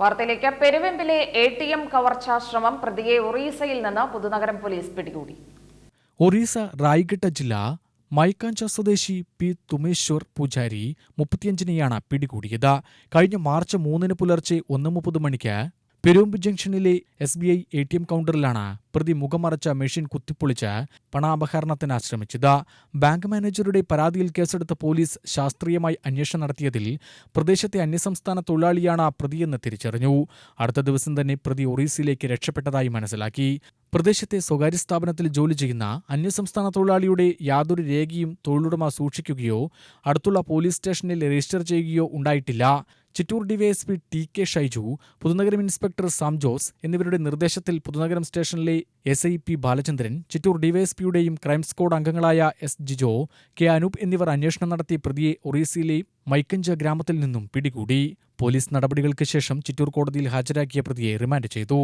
വാർത്തയിലേക്ക്. പെരുവെമ്പിലെ A T M കവർച്ചാ ശ്രമം പ്രതിയെ ഒറീസയിൽ നിന്ന് പുതുനഗരം പോലീസ് പിടികൂടി. ഒറീസ റായ്ഗട്ട ജില്ല മൈക്കാഞ്ച സ്വദേശി പി തുമേശ്വർ പൂജാരി മുപ്പത്തിയഞ്ചിനെയാണ് പിടികൂടിയത്. കഴിഞ്ഞ മാർച്ച് മൂന്നിന് പുലർച്ചെ ഒന്ന് മുപ്പത് മണിക്ക് പെരുമ്പ് ജംഗ്ഷനിലെ S B I A T M കൗണ്ടറിലാണ് പ്രതി മുഖമറച്ച മെഷീൻ കുത്തിപ്പൊളിച്ച് പണാപഹരണത്തിന് ആശ്രമിച്ചത്. ബാങ്ക് മാനേജറുടെ പരാതിയിൽ കേസെടുത്ത പോലീസ് ശാസ്ത്രീയമായി അന്വേഷണം നടത്തിയതിൽ പ്രദേശത്തെ അന്യസംസ്ഥാന തൊഴിലാളിയാണ് പ്രതിയെന്ന് തിരിച്ചറിഞ്ഞു. അടുത്ത ദിവസം തന്നെ പ്രതി ഒറീസയിലേക്ക് രക്ഷപ്പെട്ടതായി മനസ്സിലാക്കി. പ്രദേശത്തെ സ്വകാര്യ സ്ഥാപനത്തിൽ ജോലി ചെയ്യുന്ന അന്യസംസ്ഥാന തൊഴിലാളിയുടെ യാതൊരു രേഖയും തൊഴിലുടമ സൂക്ഷിക്കുകയോ അടുത്തുള്ള പോലീസ് സ്റ്റേഷനിൽ രജിസ്റ്റർ ചെയ്യുകയോ ഉണ്ടായിട്ടില്ല. Chittur DYSP T K Shaiju Puthunagaram inspector Sam Jose എന്നിവരുടെ നിർദ്ദേശത്തിൽ പുതുനഗരം സ്റ്റേഷനിലെ S I P Balachandran Chittur ഡിവൈഎസ്പിയുടെയും crime squad അംഗങ്ങളായ എസ് ജിജോ കെ അനൂപ് എന്നിവർ അന്വേഷണം നടത്തി പ്രതിയെ ഒറീസയിലെ മൈക്കഞ്ച ഗ്രാമത്തിൽ നിന്നും പിടികൂടി. പോലീസ് നടപടികൾക്ക് ശേഷം ചിറ്റൂർ കോടതിയിൽ ഹാജരാക്കിയ പ്രതിയെ റിമാൻഡ് ചെയ്തു.